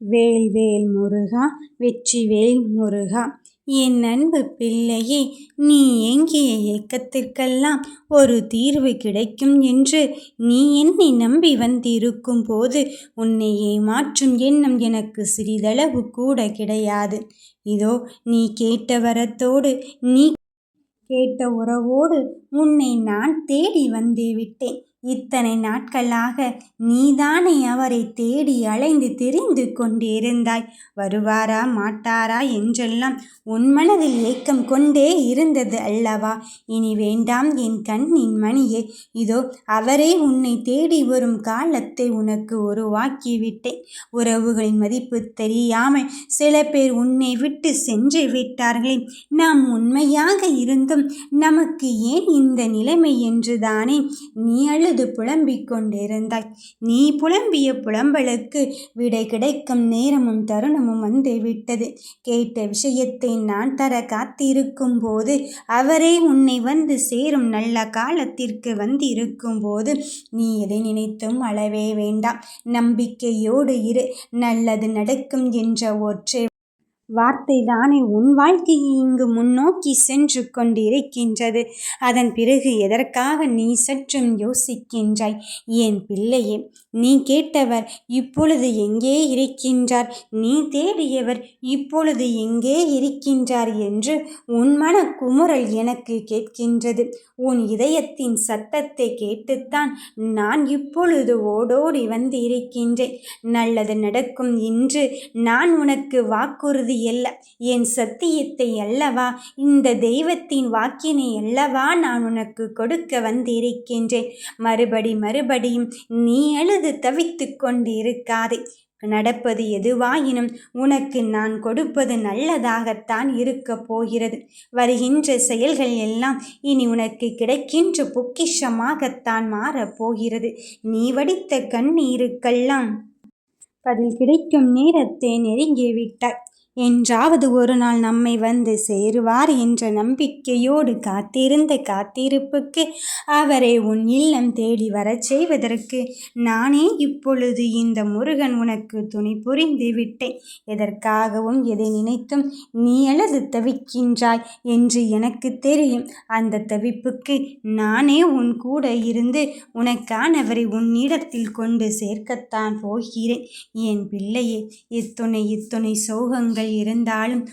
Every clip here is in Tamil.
வேல் வேல் முருகா வெற்றிவேல் முருகா. என் அன்பு பிள்ளையே நீ எங்கே ஏக்கத்திற்கெல்லாம் ஒரு தீர்வு கிடைக்கும் என்று நீ என்னை நம்பி வந்திருக்கும் போது உன்னை ஏமாற்றும் எண்ணம் எனக்கு சிறிதளவு கூட கிடையாது. இதோ நீ கேட்ட வரத்தோடு நீ கேட்ட உறவோடு உன்னை நான் தேடி வந்து விட்டேன். இத்தனை நாட்களாக நீதானே அவரை தேடி அலைந்து தெரிந்து கொண்டிருந்தாய். வருவாரா மாட்டாரா என்றெல்லாம் உன் மனதில் ஏக்கம் கொண்டே இருந்தது அல்லவா? இனி வேண்டாம் என் கண்ணின் மணியே. இதோ அவரே உன்னை தேடி வரும் காலத்தை உனக்கு உருவாக்கிவிட்டேன். உறவுகளின் மதிப்பு தெரியாமல் சில பேர் உன்னை விட்டு சென்று விட்டார்களே. நாம் உண்மையாக இருந்தும் நமக்கு ஏன் இந்த நிலைமை என்றுதானே? நீ அழுது புலம்பிக் கொண்டிருந்தாய். நீ புலம்பிய புலம்பலுக்கு விடை கிடைக்கும் நேரமும் தருணமும் வந்து விட்டது. கேட்ட விஷயத்தை நான் தர காத்திருக்கும் போது அவரே உன்னை வந்து சேரும் நல்ல காலத்திற்கு வந்திருக்கும் போது நீ எதை நினைத்தும் அளவே வேண்டாம். நம்பிக்கையோடு இரு. நல்லது நடக்கும் என்ற ஒற்றை வார்த்தை தானே உன் வாழ்க்கையை இங்கு முன்னோக்கி சென்று கொண்டிருக்கின்றது. அதன் பிறகு எதற்காக நீ சற்றும் யோசிக்கின்றாய்? என் பிள்ளையே நீ கேட்டவர் இப்பொழுது எங்கே இருக்கின்றார்? நீ தேடியவர் இப்பொழுது எங்கே இருக்கின்றார்? என்று உன் மன குமுறல் எனக்கு கேட்கின்றது. உன் இதயத்தின் சத்தத்தை கேட்டுத்தான் நான் இப்பொழுது ஓடோடி வந்து இருக்கின்றேன் நல்லது நடக்கும் என்று நான் உனக்கு வாக்குறுதி அல்ல. என் சத்தியத்தை அல்லவா? இந்த தெய்வத்தின் வாக்கினை அல்லவா நான் உனக்கு கொடுக்க வந்திருக்கின்றேன்? மறுபடி மறுபடியும் நீ எழுது அழுது தவித்து கொண்டிருக்காதே. நடப்பது எதுவாயினும் உனக்கு நான் கொடுப்பது நல்லதாகத்தான் இருக்கப் போகிறது. வருகின்ற செயல்கள் எல்லாம் இனி உனக்கு கிடைக்கின்ற பொக்கிஷமாகத்தான் மாறப்போகிறது நீ வடித்த கண்ணீருக்கெல்லாம் பதில் கிடைக்கும் நேரத்தை நெருங்கிவிட்டாய். என்றாவது ஒரு நாள் நம்மை வந்து சேருவார் என்ற நம்பிக்கையோடு காத்திருந்த காத்திருப்புக்கு அவரை உன் இல்லம் தேடி வரச் செய்வதற்கு நானே இப்பொழுது இந்த முருகன் உனக்கு துணை புரிந்து விட்டேன். எதற்காகவும் எதை நினைத்தும் நீ அழது தவிக்கின்றாய் என்று எனக்கு தெரியும். அந்த தவிப்புக்கு நானே உன் கூட இருந்து உனக்கானவரை உன்னிடத்தில் கொண்டு சேர்க்கத்தான் போகிறேன். என் பிள்ளையே இத்துணை இத்துணை சோகங்கள் இருந்தாலும்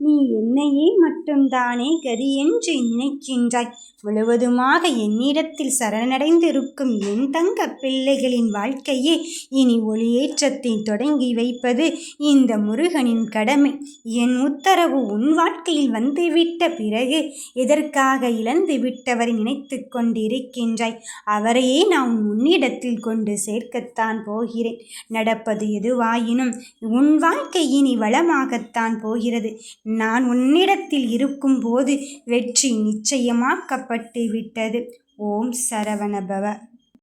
நீ என்னையே மட்டும்தானே கதி என்று நினைக்கின்றாய். முழுவதுமாக என்னிடத்தில் சரணடைந்திருக்கும் என் தங்க பிள்ளைகளின் வாழ்க்கையே இனி ஒளியேற்றத்தை தொடங்கி வைப்பது இந்த முருகனின் கடமை. என் உத்தரவு உன் வாழ்க்கையில் வந்துவிட்ட பிறகு எதற்காக இழந்து விட்டவரை நினைத்து கொண்டிருக்கின்றாய்? அவரையே நான் உன்னிடத்தில் கொண்டு சேர்க்கத்தான் போகிறேன். நடப்பது எதுவாயினும் உன் வாழ்க்கை இனி வளமாகத்தான் போகிறது. நான் உன்னிடத்தில் இருக்கும்போது வெற்றி புறப்பட்டு விட்டது ஓம் சரவணபவ.